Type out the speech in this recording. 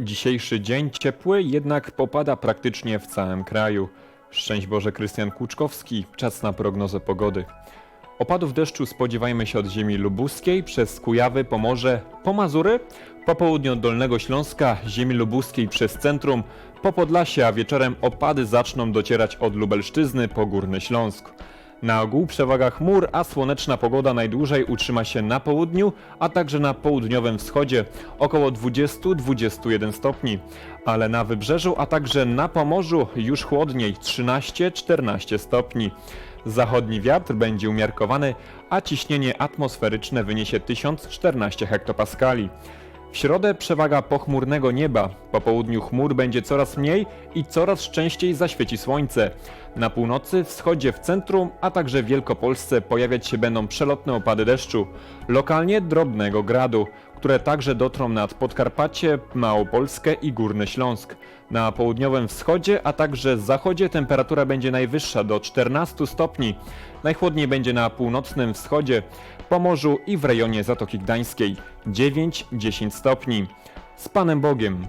Dzisiejszy dzień ciepły, jednak popada praktycznie w całym kraju. Szczęść Boże, Krystian Kłuczkowski, czas na prognozę pogody. Opadów deszczu spodziewajmy się od ziemi lubuskiej, przez Kujawy, Pomorze, po Mazury, po południu od Dolnego Śląska, ziemi lubuskiej przez centrum, po Podlasie, a wieczorem opady zaczną docierać od Lubelszczyzny po Górny Śląsk. Na ogół przewaga chmur, a słoneczna pogoda najdłużej utrzyma się na południu, a także na południowym wschodzie około 20-21 stopni, ale na wybrzeżu, a także na Pomorzu już chłodniej 13-14 stopni. Zachodni wiatr będzie umiarkowany, a ciśnienie atmosferyczne wyniesie 1014 hektopaskali. W środę przewaga pochmurnego nieba. Po południu chmur będzie coraz mniej i coraz częściej zaświeci słońce. Na północy, wschodzie, w centrum, a także w Wielkopolsce pojawiać się będą przelotne opady deszczu. Lokalnie drobnego gradu, które także dotrą nad Podkarpacie, Małopolskę i Górny Śląsk. Na południowym wschodzie, a także zachodzie temperatura będzie najwyższa do 14 stopni. Najchłodniej będzie na północnym wschodzie, Pomorzu i w rejonie Zatoki Gdańskiej 9-10 stopni. Z Panem Bogiem.